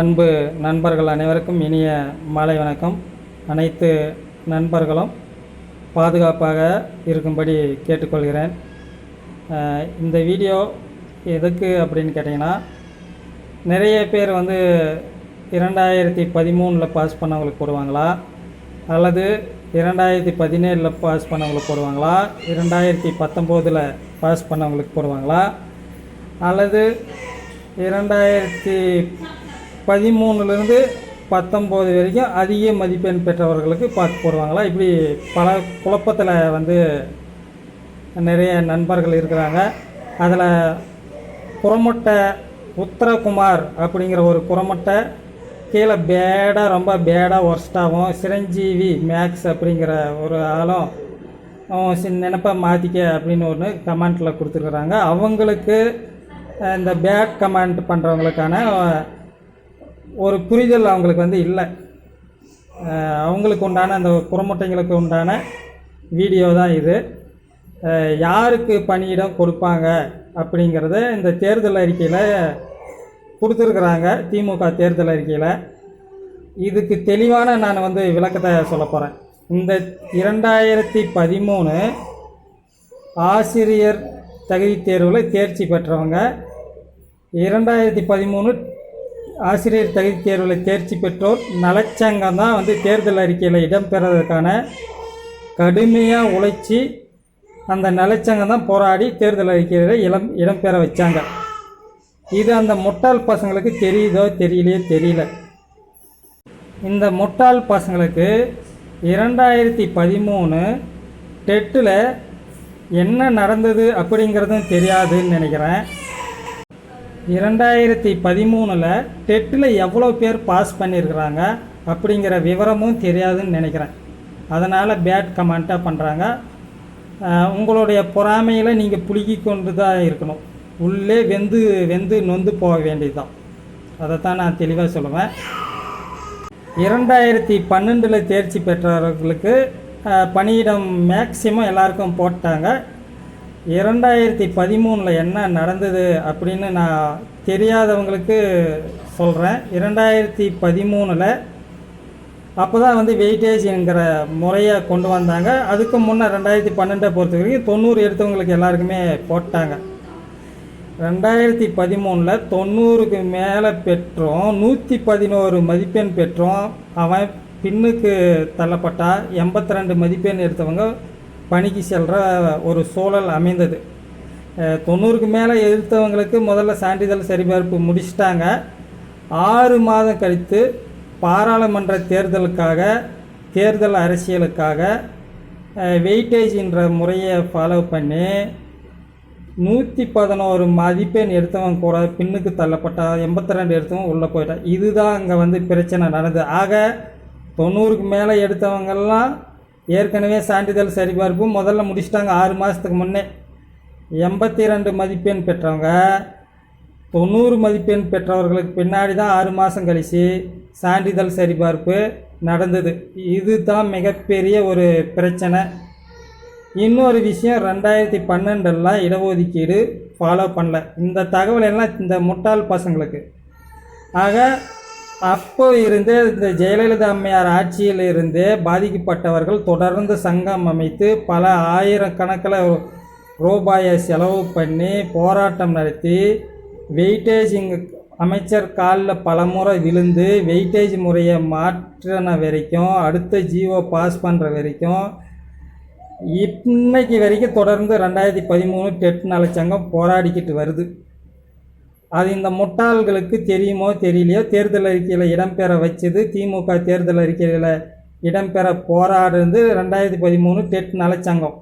அன்பு நண்பர்கள் அனைவருக்கும் இனிய மாலை வணக்கம். அனைத்து நண்பர்களும் பாதுகாப்பாக இருக்கும்படி கேட்டுக்கொள்கிறேன். இந்த வீடியோ எதுக்கு அப்படின்னு கேட்டிங்கன்னா நிறைய பேர் வந்து இரண்டாயிரத்தி பதிமூணில் பாஸ் பண்ணவங்களுக்கு போடுவாங்களா? அல்லது இரண்டாயிரத்தி பதினேழில் பாஸ் பண்ணவங்களுக்கு போடுவாங்களா? இரண்டாயிரத்தி பத்தொம்போதில் பாஸ் பண்ணவங்களுக்கு போடுவாங்களா? அல்லது இரண்டாயிரத்தி பதிமூணுலேருந்து பத்தொம்போது வரைக்கும் அதிக மதிப்பெண் பெற்றவர்களுக்கு பார்த்து போடுவாங்களா? இப்படி பல குழப்பத்தில் வந்து நிறைய நண்பர்கள் இருக்கிறாங்க. அதில் புறமுட்டை உத்தரகுமார் அப்படிங்கிற ஒரு குரமொட்டை கீழே பேடாக ரொம்ப பேடாக ஒர்ஸ்டாகவும் சிரஞ்சீவி மேக்ஸ் அப்படிங்கிற ஒரு ஆளும் சின்ன நினப்பை மாற்றிக்க அப்படின்னு ஒன்று கமெண்ட்டில் கொடுத்துருக்குறாங்க. அவங்களுக்கு இந்த பேட் கமெண்ட் பண்ணுறவங்களுக்கான ஒரு புரிதல் அவங்களுக்கு வந்து இல்லை. அவங்களுக்கு உண்டான அந்த புறமுட்டைங்களுக்கு உண்டான வீடியோ தான் இது. யாருக்கு பணியிடம் கொடுப்பாங்க அப்படிங்கிறத இந்த தேர்தல் அறிக்கையில் கொடுத்துருக்குறாங்க திமுக தேர்தல் அறிக்கையில். இதுக்கு தெளிவான நான் வந்து விளக்கத்தை சொல்ல போகிறேன் இந்த இரண்டாயிரத்தி பதிமூணு ஆசிரியர் தகுதி தேர்வில் தேர்ச்சி பெற்றவங்க இரண்டாயிரத்தி பதிமூணு ஆசிரியர் தகுதி தேர்வில் தேர்ச்சி பெற்றோர் நலச்சங்கம் தான் வந்து தேர்தல் அறிக்கையில் இடம்பெறதுக்கான கடுமையாக உழைச்சி அந்த நலச்சங்கம் தான் போராடி தேர்தல் அறிக்கையில் இளம் இடம்பெற வச்சாங்க. இது அந்த முட்டாள் பசங்களுக்கு தெரியுதோ தெரியலையோ தெரியல. இந்த முட்டாள் பசங்களுக்கு இரண்டாயிரத்தி பதிமூணு டெட்டில் என்ன நடந்தது அப்படிங்கிறதும் தெரியாதுன்னு நினைக்கிறேன். இரண்டாயிரத்தி பதிமூணில் டெட்டில் எவ்வளோ பேர் பாஸ் பண்ணியிருக்கிறாங்க அப்படிங்கிற விவரமும் தெரியாதுன்னு நினைக்கிறேன். அதனால் பேட் கமெண்ட்டாக பண்ணுறாங்க உங்களுடைய பொறாமையில் நீங்கள் புழுகி கொண்டு தான் இருக்கணும். உள்ளே வெந்து வெந்து நொந்து போக வேண்டியது தான் அதைத்தான் நான் தெளிவாக சொல்லுவேன். இரண்டாயிரத்தி பன்னெண்டில் தேர்ச்சி பெற்றவர்களுக்கு பணியிடம் மேக்சிமம் எல்லாருக்கும் போட்டாங்க. இரண்டாயிரத்தி பதிமூணில் என்ன நடந்தது அப்படின்னு நான் தெரியாதவங்களுக்கு சொல்கிறேன் இரண்டாயிரத்தி பதிமூணில் அப்போ தான் வந்து வெயிட்டேஜ்ங்கிற முறையை கொண்டு வந்தாங்க. அதுக்கு முன்னே ரெண்டாயிரத்தி பன்னெண்டை பொறுத்த வரைக்கும் தொண்ணூறு எடுத்தவங்களுக்கு எல்லாருக்குமே போட்டாங்க. ரெண்டாயிரத்தி பதிமூணில் தொண்ணூறுக்கு மேலே பெற்றோம் நூற்றி பதினோரு மதிப்பெண் பெற்றோம். அவன் பின்னுக்கு தள்ளப்பட்டா எண்பத்தி ரெண்டு மதிப்பெண் எடுத்தவங்க பணிக்கு செல்கிற ஒரு சூழல் அமைந்தது. தொண்ணூறுக்கு மேலே எடுத்தவங்களுக்கு முதல்ல சான்றிதழ் சரிபார்ப்பு முடிச்சிட்டாங்க. ஆறு மாதம் கழித்து பாராளுமன்ற தேர்தலுக்காக தேர்தல் அரசியலுக்காக வெயிட்டேஜ்ன்ற முறையை ஃபாலோ பண்ணி நூற்றி பதினோரு மதிப்பெண் எடுத்தவங்க கூட பின்னுக்கு தள்ளப்பட்டா எண்பத்தி ரெண்டு எடுத்தவங்க உள்ளே போயிட்டான் இதுதான் அங்கே வந்து பிரச்சனை நடந்தது. ஆக தொண்ணூறுக்கு மேலே எடுத்தவங்கெல்லாம் ஏற்கனவே சான்றிதழ் சரிபார்ப்பு முதல்ல முடிச்சிட்டாங்க ஆறு மாதத்துக்கு முன்னே. எண்பத்தி ரெண்டு மதிப்பெண் பெற்றவங்க தொண்ணூறு மதிப்பெண் பெற்றவர்களுக்கு பின்னாடி தான் ஆறு மாதம் கழிச்சு சான்றிதழ் சரிபார்ப்பு நடந்தது. இதுதான் மிகப்பெரிய ஒரு பிரச்சனை. இன்னொரு விஷயம் ரெண்டாயிரத்தி பன்னெண்டெல்லாம் இடஒதுக்கீடு ஃபாலோ பண்ணல. இந்த தகவல் எல்லாம் இந்த முட்டாள் பசங்களுக்கு. ஆக அப்போ இருந்தே இந்த ஜெயலலிதா அம்மையார் ஆட்சியில் இருந்தே பாதிக்கப்பட்டவர்கள் தொடர்ந்து சங்கம் அமைத்து பல ஆயிரக்கணக்கில் ரூபாயை செலவு பண்ணி போராட்டம் நடத்தி வெயிட்டேஜ் இங்கே அமைச்சர் காலில் பலமுறை விழுந்து வெயிட்டேஜ் முறையை மாற்றின வரைக்கும் அடுத்த ஜியோ பாஸ் பண்ணுற வரைக்கும் இன்னைக்கு வரைக்கும் தொடர்ந்து ரெண்டாயிரத்தி பதிமூணு டெட் நலச்சங்கம் போராடிக்கிட்டு வருது. அது இந்த முட்டாள்களுக்கு தெரியுமோ தெரியலையோ தேர்தல் அறிக்கையில் இடம்பெற வச்சது திமுக தேர்தல் அறிக்கையில் இடம்பெற போராடுறது ரெண்டாயிரத்தி பதிமூணு டெட் நலச்சங்கம்.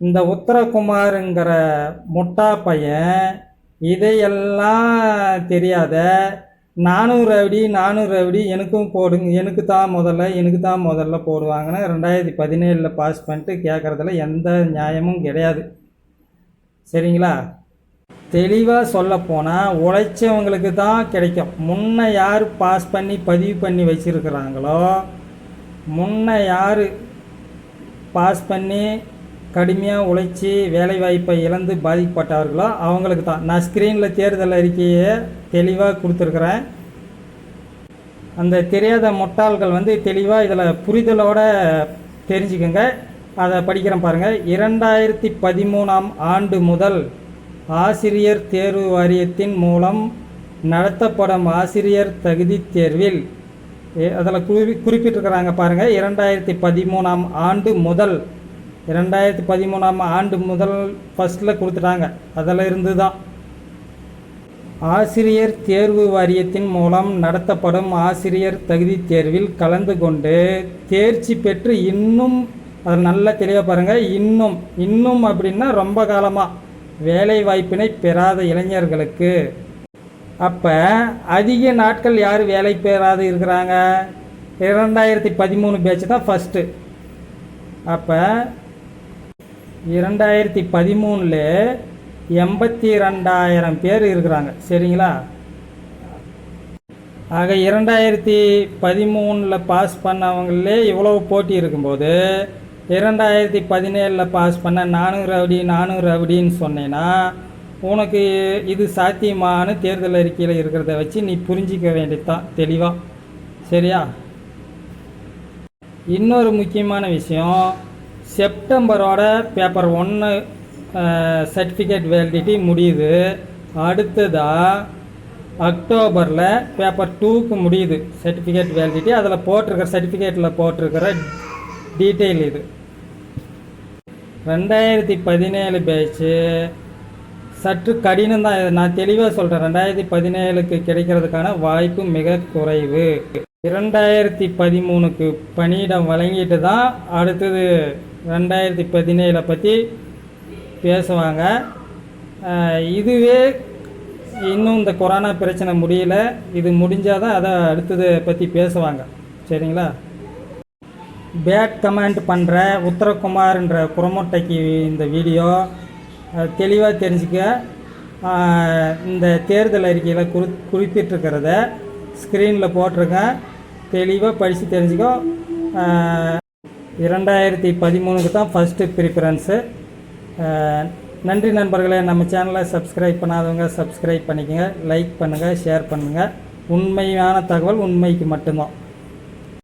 இந்த உத்தரகுமாருங்கிற முட்டா பையன் இதையெல்லாம் தெரியாத நானூறு அடி நானூறு அடி எனக்கும் போடுங்க எனக்கு தான் முதல்ல எனக்கு தான் முதல்ல போடுவாங்கன்னு ரெண்டாயிரத்தி பதினேழில் பாஸ் பண்ணிட்டு கேட்குறதுல எந்த நியாயமும் கிடையாது. சரிங்களா? தெளிவாக சொல்லப்போனால் உழைச்சவங்களுக்கு தான் கிடைக்கும். முன்ன யார் பாஸ் பண்ணி பதிவு பண்ணி வச்சுருக்கிறாங்களோ முன்ன யார் பாஸ் பண்ணி கடுமையாக உழைச்சி வேலைவாய்ப்பை இழந்து பாதிக்கப்பட்டவர்களோ அவங்களுக்கு தான். நான் ஸ்க்ரீனில் தேர்தல் அறிக்கையை தெளிவாக கொடுத்துருக்குறேன். அந்த தெரியாத முட்டாள்கள் வந்து தெளிவாக இதில் புரிதலோட தெரிஞ்சுக்கோங்க. அதை படிக்கிறேன் பாருங்கள் இரண்டாயிரத்தி பதிமூணாம் ஆண்டு முதல் ஆசிரியர் தேர்வு வாரியத்தின் மூலம் நடத்தப்படும் ஆசிரியர் தகுதித் தேர்வில் அதில் குறி குறிப்பிட்டிருக்கிறாங்க பாருங்கள் இரண்டாயிரத்தி பதிமூணாம் ஆண்டு முதல் இரண்டாயிரத்தி பதிமூணாம் ஆண்டு முதல் ஃபஸ்ட்டில் கொடுத்துட்டாங்க. அதில் இருந்து தான் ஆசிரியர் தேர்வு வாரியத்தின் மூலம் நடத்தப்படும் ஆசிரியர் தகுதி தேர்வில் கலந்து கொண்டு தேர்ச்சி பெற்று இன்னும் அதில் நல்லா தெளிவாக பாருங்கள் இன்னும் இன்னும் அப்படின்னா ரொம்ப காலமாக வேலை வாய்ப்பினை பெறாத இளைஞர்களுக்கு. அப்போ அதிக நாட்கள் யார் வேலை பெறாது இருக்கிறாங்க? இரண்டாயிரத்தி பதிமூணு பேட்ச் தான் ஃபஸ்ட்டு அப்போ இரண்டாயிரத்தி பதிமூணில் எண்பத்தி ரெண்டாயிரம் பேர் இருக்கிறாங்க. சரிங்களா? ஆக இரண்டாயிரத்தி பதிமூணில் பாஸ் பண்ணவங்களே இவ்வளவு போட்டி இருக்கும்போது இரண்டாயிரத்தி பதினேழில் பாஸ் பண்ண நானூறு ரவுடி நானூறு ரவுடின்னு சொன்னேன்னா உனக்கு இது சாத்தியமான தேர்தல் அறிக்கையில் இருக்கிறத வச்சு நீ புரிஞ்சிக்க வேண்டியதுதான் தெளிவாக சரியா? இன்னொரு முக்கியமான விஷயம் செப்டம்பரோட பேப்பர் ஒன்று சர்டிஃபிகேட் வேலிடிட்டி முடியுது. அடுத்ததாக அக்டோபரில் பேப்பர் டூக்கு முடியுது சர்டிஃபிகேட் வேலிடிட்டி அதில் போட்டிருக்கிற சர்டிஃபிகேட்டில் போட்டிருக்கிற டீட்டெயில் இது. ரெண்டாயிரத்தி பதினேழு பேட்ச்சு சற்று கடினம் தான். நான் தெளிவாக சொல்கிறேன் ரெண்டாயிரத்தி பதினேழுக்கு கிடைக்கிறதுக்கான வாய்ப்பு மிக குறைவு. இரண்டாயிரத்தி பதிமூணுக்கு பணியிடம் வழங்கிட்டு தான் அடுத்தது ரெண்டாயிரத்தி பதினேழை பற்றி பேசுவாங்க. இதுவே இன்னும் இந்த கொரோனா பிரச்சனை முடியல. இது முடிஞ்சால் தான் அதை அடுத்தது பற்றி பேசுவாங்க. சரிங்களா? பேட் கமெண்ட் பண்ணுற உத்தரகுமார்ன்ற குரமொட்டைக்கு இந்த வீடியோ தெளிவாக தெரிஞ்சுக்க இந்த தேர்தல் அறிக்கையில் குறி குறிப்பிட்டிருக்கிறத ஸ்க்ரீனில் போட்டிருக்கேன் தெளிவாக படித்து தெரிஞ்சுக்கோ. இரண்டாயிரத்தி பதிமூணுக்கு தான் ஃபஸ்ட்டு ப்ரிஃபரன்ஸு நன்றி நண்பர்களே. நம்ம சேனலை சப்ஸ்கிரைப் பண்ணாதவங்க சப்ஸ்கிரைப் பண்ணிக்கோங்க. லைக் பண்ணுங்கள் ஷேர் பண்ணுங்கள் உண்மையான தகவல் உண்மைக்கு மட்டும்தான்.